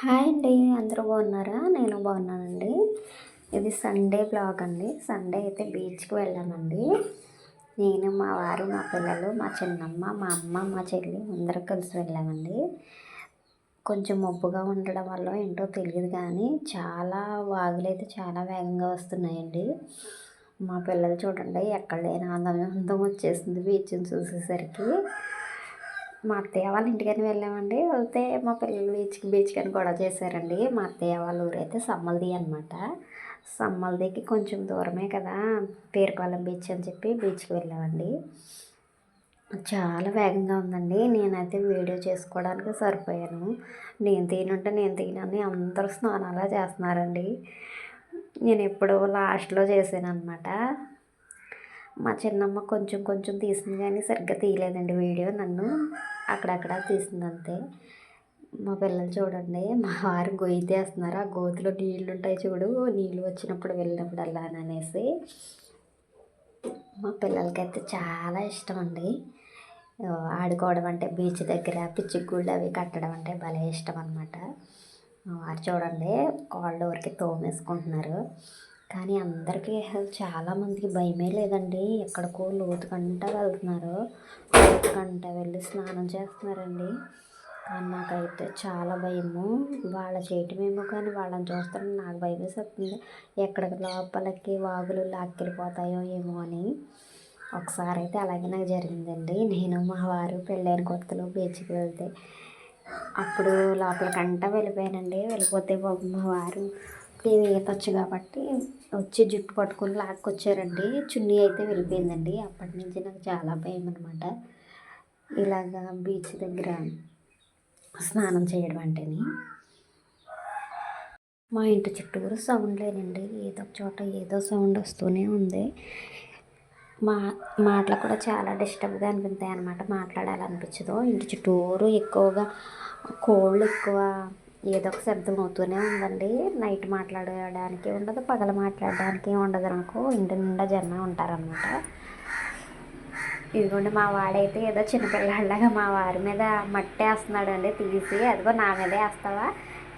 Hi అండి అందరూ బాగున్నారా? నేను బాగున్నానండి. ఇది సండే బ్లాగ్ అండి. సండే అయితే బీచ్కి వెళ్ళామండి. నేను మా వారు మా పిల్లలు మా చిన్నమ్మ మా అమ్మ మా చెల్లి అందరూ కలిసి వెళ్ళామండి. కొంచెం మబ్బుగా ఉండడం వల్ల ఏంటో తెలియదు కానీ చాలా వాగులు అయితే చాలా వేగంగా వస్తున్నాయండి. మా పిల్లలు చూడండి ఎక్కడ లేని అందం అందం వచ్చేసింది బీచ్ని చూసేసరికి. మా అత్తయ్య వాళ్ళ ఇంటికని వెళ్ళామండి. వెళ్తే మా పిల్లలు బీచ్కి బీచ్కి అని గొడవ చేశారండి. మా అత్తయ్య వాళ్ళ ఊరైతే సమ్మల్ది అనమాట సమ్మల్దికి కొంచెం దూరమే కదా పేరుపాలెం బీచ్ అని చెప్పి బీచ్కి వెళ్ళామండి. చాలా వేగంగా ఉందండి. నేనైతే వీడియో చేసుకోవడానికి సరిపోయాను. నేను తీనంటే నేను తీనని అందరూ స్నానాలా చేస్తున్నారండి. నేను ఎప్పుడో లాస్ట్లో చేశాను అనమాట మా చిన్నమ్మ కొంచెం కొంచెం తీసింది కానీ సరిగ్గా తీయలేదండి వీడియో నన్ను అక్కడక్కడ తీసింది అంతే. మా పిల్లలు చూడండి మా వారు గొయ్యి తీస్తున్నారు. ఆ గోతిలో నీళ్ళు ఉంటాయి చూడు నీళ్ళు వచ్చినప్పుడు వెళ్ళినప్పుడు అలా అనేసి. మా పిల్లలకైతే చాలా ఇష్టం అండి. ఆడుకోవడం అంటే బీచ్ దగ్గర పిచ్చిగుళ్ళు అవి కట్టడం అంటే భలే ఇష్టం అనమాట వారు చూడండి కాళ్ళు ఊరికి తోమేసుకుంటున్నారు. కానీ అందరికీ చాలామందికి భయమే లేదండి. ఎక్కడికో లోతుకంట వెళ్తున్నారు. లోతుకంట వెళ్ళి స్నానం చేస్తున్నారండి. కానీ నాకైతే చాలా భయము. వాళ్ళ చేయటమేమో కానీ వాళ్ళని చూస్తుంటే నాకు భయం వేస్తుంది ఎక్కడికి లోపలికి వాగులు లాక్కెళ్ళిపోతాయో ఏమో అని. ఒకసారి అయితే అలాగే నాకు జరిగిందండి. నేను మా వారు పెళ్ళైన కొత్తలో బీచ్కి వెళ్తే అప్పుడు లోపలికంట వెళ్ళిపోయానండి. వెళ్ళిపోతే బాబు మా వారు నేను ఈతొచ్చు కాబట్టి వచ్చి జుట్టు పట్టుకొని లాక్కొచ్చారండి. చున్నీ అయితే వెళ్ళిపోయిందండి. అప్పటి నుంచి నాకు చాలా భయం అనమాట ఇలాగా బీచ్ దగ్గర స్నానం చేయడం అంటేని. మా ఇంటి చుట్టూరు సౌండ్ లేనండి. ఏదో ఒక చోట ఏదో సౌండ్ వస్తూనే ఉంది. మా మాటలు కూడా చాలా డిస్టర్బ్గా అనిపిస్తాయి అనమాట మాట్లాడాలనిపించదు. ఇంటి చుట్టూరు ఎక్కువగా కోళ్ళు ఎక్కువ ఏదో ఒక శబ్దం అవుతూనే ఉందండి. నైట్ మాట్లాడడానికి ఉండదు పగల మాట్లాడడానికి ఉండదు నాకు ఇంటి నిండా జనం ఉంటారనమాట ఇదిగోండి మా వాడైతే ఏదో చిన్నపిల్లలాగా మా వారి మీద మట్టి వేస్తున్నాడు అండి తీసి. అదిగో నా మీదే వేస్తావా?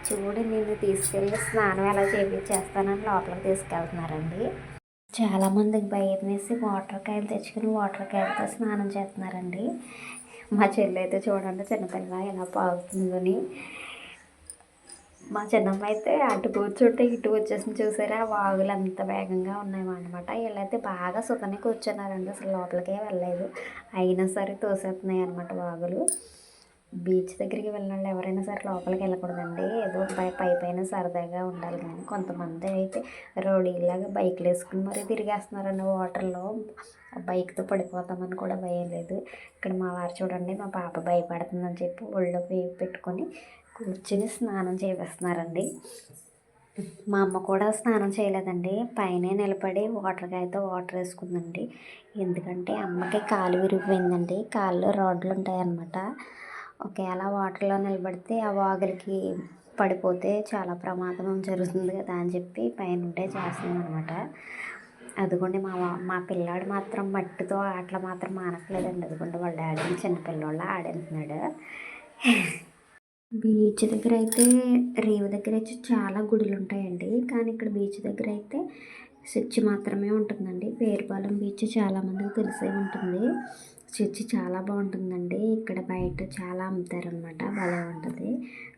చూడు నేను తీసుకెళ్ళి స్నానం ఎలా చేస్తానని లోపలికి తీసుకెళ్తున్నారండి. చాలామందికి భయం వేసి వాటర్ కాయలు తెచ్చుకుని వాటర్ కాయలతో స్నానం చేస్తున్నారండి. మా చెల్లి అయితే చూడండి చిన్నపిల్ల ఎలా పాగుతుందని. మా చిన్నమ్మ అయితే అటు కూర్చుంటే ఇటు వచ్చేసింది చూసారా? వాగులు అంత వేగంగా ఉన్నాయన్నమాట. వీళ్ళైతే బాగా సుఖనే కూర్చున్నారండి. అసలు లోపలికే వెళ్ళలేదు. అయినా సరే తోసేస్తున్నాయి అనమాట వాగులు. బీచ్ దగ్గరికి వెళ్ళిన ఎవరైనా సరే లోపలికి వెళ్ళకూడదండి. ఏదో పై పై పైన సరదాగా ఉండాలి కానీ కొంతమంది అయితే రౌడీలాగా బైక్లు వేసుకుని మరీ తిరిగేస్తున్నారండి వాటర్లో. బైక్తో పడిపోతామని కూడా భయం లేదు. ఇక్కడ మా వారు చూడండి మా పాప భయపడుతుందని చెప్పి ఒళ్ళో పెట్టుకొని కూర్చుని స్నానం చేపిస్తున్నారండి మా అమ్మ కూడా స్నానం చేయలేదండి. పైనే నిలబడి వాటర్ కాయతో వాటర్ వేసుకుందండి. ఎందుకంటే అమ్మకి కాలు విరిగిపోయిందండి. కాళ్ళు రాడ్లు ఉంటాయన్నమాట. ఒకవేళ వాటర్లో నిలబడితే ఆ వాగులకి పడిపోతే చాలా ప్రమాదం జరుగుతుంది కదా అని చెప్పి పైన ఉంటే చేస్తుంది అనమాట అదిగోండి మా మా పిల్లాడు మాత్రం మట్టితో ఆటలు మాత్రం మానట్లేదండి. అదిగోండి వాళ్ళ డాడీ చిన్నపిల్లోళ్ళ ఆడేస్తున్నాడు బీచ్ దగ్గర అయితే రేవు దగ్గర అయితే చాలా గుడులు ఉంటాయండి కానీ ఇక్కడ బీచ్ దగ్గర అయితే చర్చ్ మాత్రమే ఉంటుందండి. పేరుపాలెం బీచ్ చాలామందికి తెలిసే ఉంటుంది. చర్చ్ చాలా బాగుంటుందండి. ఇక్కడ బయట చాలా అమ్ముతారనమాట భలే ఉంటుంది.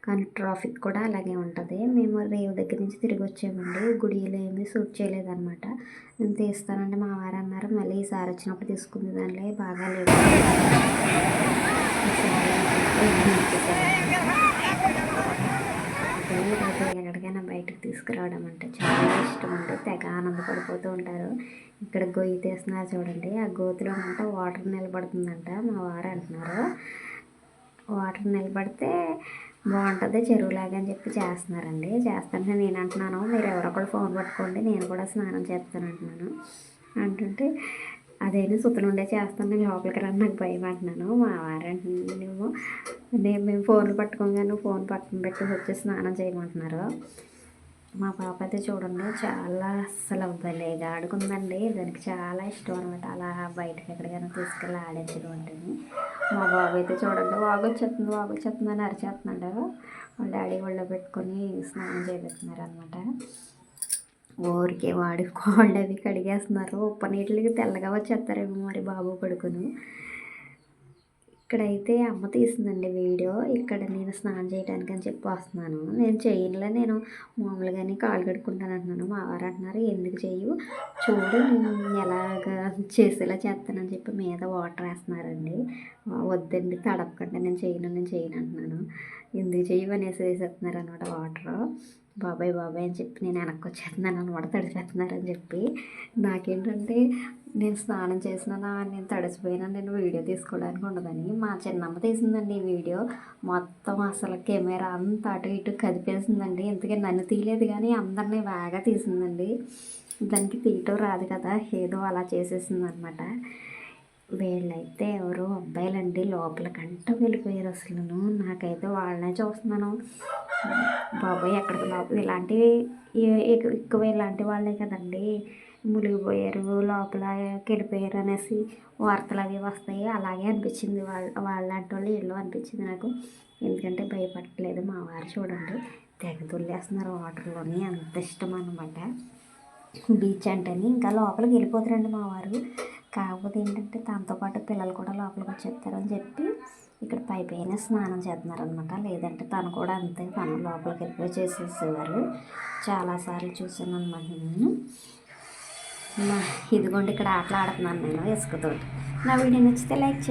కానీ ట్రాఫిక్ కూడా అలాగే ఉంటుంది. మేము రేవు దగ్గర నుంచి తిరిగి వచ్చామండి. గుడిలో ఏమీ సూట్ చేయలేదన్నమాట. నేను తీస్తానండి మా వారు అన్నారు మళ్ళీ ఈసారి వచ్చినప్పుడు తీసుకుంది దానిలో. బాగా లేదు తీసుకురావడం అంటే చాలా ఇష్టం అండి. తెగ ఆనందపడిపోతూ ఉంటారు. ఇక్కడ గొయ్యి తీస్తున్నారు చూడండి. ఆ గోతిలో అంట వాటర్ నిలబడుతుందంట మా వారు అంటున్నారు. వాటర్ నిలబడితే బాగుంటుంది చెరువులాగా అని చెప్పి చేస్తున్నారండి. చేస్తుంటే నేను అంటున్నాను మీరు ఎవరొకరు ఫోన్ పట్టుకోండి నేను కూడా స్నానం చేస్తాను అంటున్నాను. అంటుంటే అదేనా సుతలు ఉండే చేస్తాను లోపలికి రా నాకు భయం అంటున్నాను. మా వారు నువ్వు నేను మేము ఫోన్లు పట్టుకోగానే ఫోన్ పక్కన పెట్టి వచ్చి స్నానం చేయమంటున్నారు. మా పాప అయితే చూడండి చాలా అస్సలు భలేగా ఆడుకుందండి. దానికి చాలా ఇష్టం అనమాట అలా బయటకు ఎక్కడికైనా తీసుకెళ్ళి ఆడించడం ఉంటుంది మా బాబు అయితే చూడండి వాగొచ్చేస్తుంది వాగొచ్చేస్తుంది అని అరిచేస్తున్నాడు వాళ్ళ డాడీ ఒళ్ళో పెట్టుకొని స్నానం చేపిస్తున్నారు అనమాట ఊరికే వాడి కాళ్ళు అవి కడిగేస్తున్నారు. ఉప్పు నీటికి తెల్లగా వచ్చేస్తారేమో మరి బాబు కొడుకును. ఇక్కడైతే అమ్మ తీసిందండి వీడియో. ఇక్కడ నేను స్నానం చేయడానికి అని చెప్పి వస్తున్నాను. నేను చేయనులే నేను మామూలుగానే కాలు కడుక్కుంటాను అంటున్నాను. మా వారు అంటున్నారు ఎందుకు చేయు చూడు నేను ఎలాగ చేసేలా చేస్తానని చెప్పి మీద వాటర్ వేస్తున్నారండి. వద్దండి తడపకుండా నేను చేయను నేను చేయను అంటున్నాను. ఎందుకు చెయ్యు అనేసి వేసేస్తున్నారు అనమాట వాటర్. బాబాయ్ బాబాయ్ అని చెప్పి నేను వెనక్కి వచ్చేస్తున్నాను అనమాట తడిచేస్తున్నారని చెప్పి. నాకేంటంటే నేను స్నానం చేసిన నేను తడిచిపోయినా నేను వీడియో తీసుకోవడానికి ఉండదని మా చిన్నమ్మ తీసిందండి ఈ వీడియో. మొత్తం అసలు కెమెరా అంతా అటు ఇటు కదిపేసిందండి. ఇంతకీ నన్ను తీయలేదు కానీ అందరినీ బాగా తీసిందండి. దానికి తీయటం రాదు కదా ఏదో అలా చేసేసింది అనమాట వీళ్ళైతే ఎవరు అబ్బాయిలండి లోపలికంట వెళ్ళిపోయారు అసలు నాకైతే వాళ్ళనే చూస్తున్నాను. బాబోయ్ ఎక్కడికి లోపల ఇలాంటివి ఎక్కువ ఇలాంటి వాళ్ళే కదండి. మునిగిపోయారు లోపల వెళ్ళిపోయారు అనేసి వార్తలు అవి వస్తాయి. అలాగే అనిపించింది వాళ్ళ వాళ్ళంటి వాళ్ళు ఇల్లు అనిపించింది నాకు. ఎందుకంటే భయపడలేదు మా వారు చూడండి. తెగ తుల్లేస్తున్నారు వాటర్లోని. అంత ఇష్టం అనమాట బీచ్ అంటేనే ఇంకా లోపలికి వెళ్ళిపోతారండి మా వారు. కాకపోతే ఏంటంటే దాంతోపాటు పాటు పిల్లలు కూడా లోపలికి వచ్చేస్తారని చెప్పి ఇక్కడ పై పైన స్నానం చేస్తున్నారనమాట లేదంటే తను కూడా అంతే తను లోపలికి వెళ్ళిపోయి చేసేసేవారు. చాలాసార్లు చూశాను అనమాట నేను. ఇదిగోండి ఇక్కడ ఆటలు ఆడుతున్నాను నేను ఇసుకతోటి. నా వీడియో నచ్చితే లైక్ చేయండి.